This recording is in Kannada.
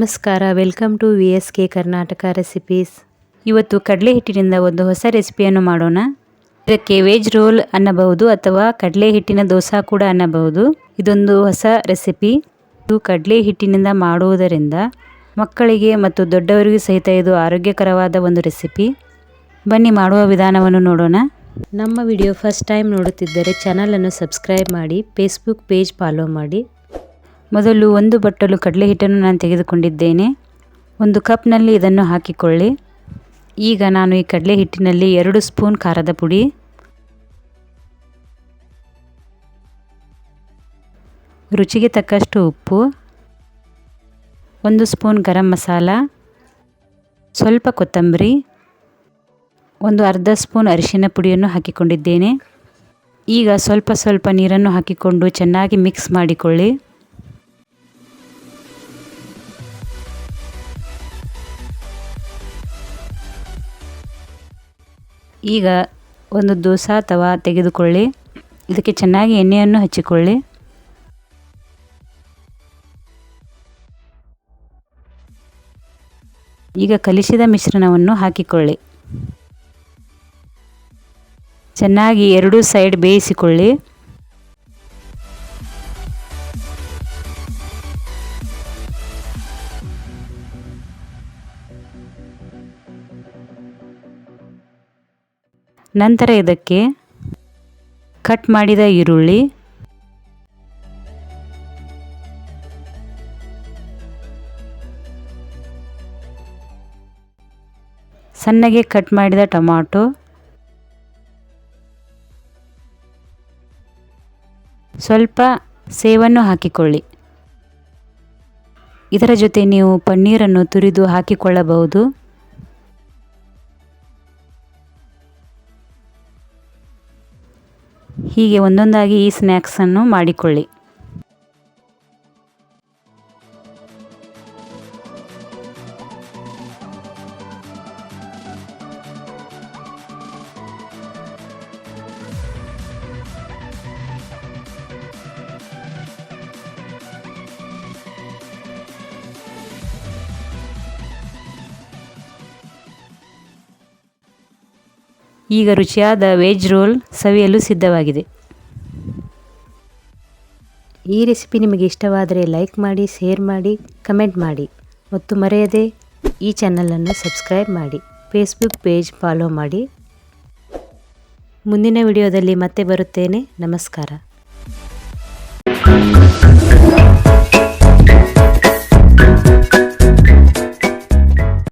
ನಮಸ್ಕಾರ. Welcome to V S K Karnataka recipes. ಇವತ್ತು ಕಡಲೆ ಹಿಟ್ಟಿನಿಂದ ಒಂದು ಹೊಸ ರೆಸಿಪಿಯನ್ನು ಮಾಡೋಣ. ಇದಕ್ಕೆ ವೆಜ್ ರೋಲ್ ಅನ್ನಬಹುದು ಅಥವಾ ಕಡಲೆ ಹಿಟ್ಟಿನ ದೋಸೆ ಕೂಡ ಅನ್ನಬಹುದು. ಇದೊಂದು ಹೊಸ ರೆಸಿಪಿ. ಇದು ಕಡಲೆ ಹಿಟ್ಟಿನಿಂದ ಮಾಡುವುದರಿಂದ ಮಕ್ಕಳಿಗೆ ಮತ್ತು ದೊಡ್ಡವರಿಗೂ ಸಹಿತ ಇದು ಆರೋಗ್ಯಕರವಾದ ಒಂದು ರೆಸಿಪಿ. ಬನ್ನಿ, ಮಾಡುವ ವಿಧಾನವನ್ನು ನೋಡೋಣ. ನಮ್ಮ ವಿಡಿಯೋ ಫಸ್ಟ್ ಟೈಮ್ ನೋಡುತ್ತಿದ್ದರೆ ಚಾನಲನ್ನು ಸಬ್ಸ್ಕ್ರೈಬ್ ಮಾಡಿ ಫೇಸ್ಬುಕ್ ಪೇಜ್ ಫಾಲೋ ಮಾಡಿ. ಮೊದಲು ಒಂದು ಬಟ್ಟಲು ಕಡಲೆ ಹಿಟ್ಟನ್ನು ನಾನು ತೆಗೆದುಕೊಂಡಿದ್ದೇನೆ. ಒಂದು ಕಪ್ನಲ್ಲಿ ಇದನ್ನು ಹಾಕಿಕೊಳ್ಳಿ. ಈಗ ನಾನು ಈ ಕಡಲೆ ಹಿಟ್ಟಿನಲ್ಲಿ ಎರಡು ಸ್ಪೂನ್ ಖಾರದ ಪುಡಿ. ರುಚಿಗೆ ತಕ್ಕಷ್ಟು ಉಪ್ಪು. ಒಂದು ಸ್ಪೂನ್ ಗರಂ ಮಸಾಲ. ಸ್ವಲ್ಪ ಕೊತ್ತಂಬರಿ. ಒಂದು ಅರ್ಧ ಸ್ಪೂನ್ ಅರಿಶಿನ ಪುಡಿಯನ್ನು ಹಾಕಿಕೊಂಡಿದ್ದೇನೆ. ಈಗ ಸ್ವಲ್ಪ ಸ್ವಲ್ಪ ನೀರನ್ನು ಹಾಕಿಕೊಂಡು ಚೆನ್ನಾಗಿ ಮಿಕ್ಸ್ ಮಾಡಿಕೊಳ್ಳಿ. ಈಗ ಒಂದು ದೋಸಾ ತವ ತೆಗೆದುಕೊಳ್ಳಿ. ಇದಕ್ಕೆ ಚೆನ್ನಾಗಿ ಎಣ್ಣೆಯನ್ನು ಹಚ್ಚಿಕೊಳ್ಳಿ. ಈಗ ಕಲಿಸಿದ ಮಿಶ್ರಣವನ್ನು ಹಾಕಿಕೊಳ್ಳಿ. ಚೆನ್ನಾಗಿ ಎರಡೂ ಸೈಡ್ ಬೇಯಿಸಿಕೊಳ್ಳಿ. ನಂತರ ಇದಕ್ಕೆ ಕಟ್ ಮಾಡಿದ ಈರುಳ್ಳಿ. ಸಣ್ಣಗೆ ಕಟ್ ಮಾಡಿದ ಟೊಮಾಟೊ. ಸ್ವಲ್ಪ ಸೇವನ್ನು ಹಾಕಿಕೊಳ್ಳಿ. ಇದರ ಜೊತೆ ನೀವು ಪನ್ನೀರನ್ನು ತುರಿದು ಹಾಕಿಕೊಳ್ಳಬಹುದು. ಹೀಗೆ ಒಂದೊಂದಾಗಿ ಈ ಸ್ನ್ಯಾಕ್ಸನ್ನು ಮಾಡಿಕೊಳ್ಳಿ. ಈಗ ರುಚಿಯಾದ ವೆಜ್ ರೋಲ್ ಸವಿಯಲು ಸಿದ್ಧವಾಗಿದೆ. ಈ ರೆಸಿಪಿ ನಿಮಗೆ ಇಷ್ಟವಾದರೆ ಲೈಕ್ ಮಾಡಿ, ಶೇರ್ ಮಾಡಿ, ಕಮೆಂಟ್ ಮಾಡಿ. ಮತ್ತು ಮರೆಯದೆ ಈ ಚಾನಲನ್ನು ಸಬ್ಸ್ಕ್ರೈಬ್ ಮಾಡಿ, ಫೇಸ್ಬುಕ್ ಪೇಜ್ ಫಾಲೋ ಮಾಡಿ. ಮುಂದಿನ ವಿಡಿಯೋದಲ್ಲಿ ಮತ್ತೆ ಬರುತ್ತೇನೆ. ನಮಸ್ಕಾರ.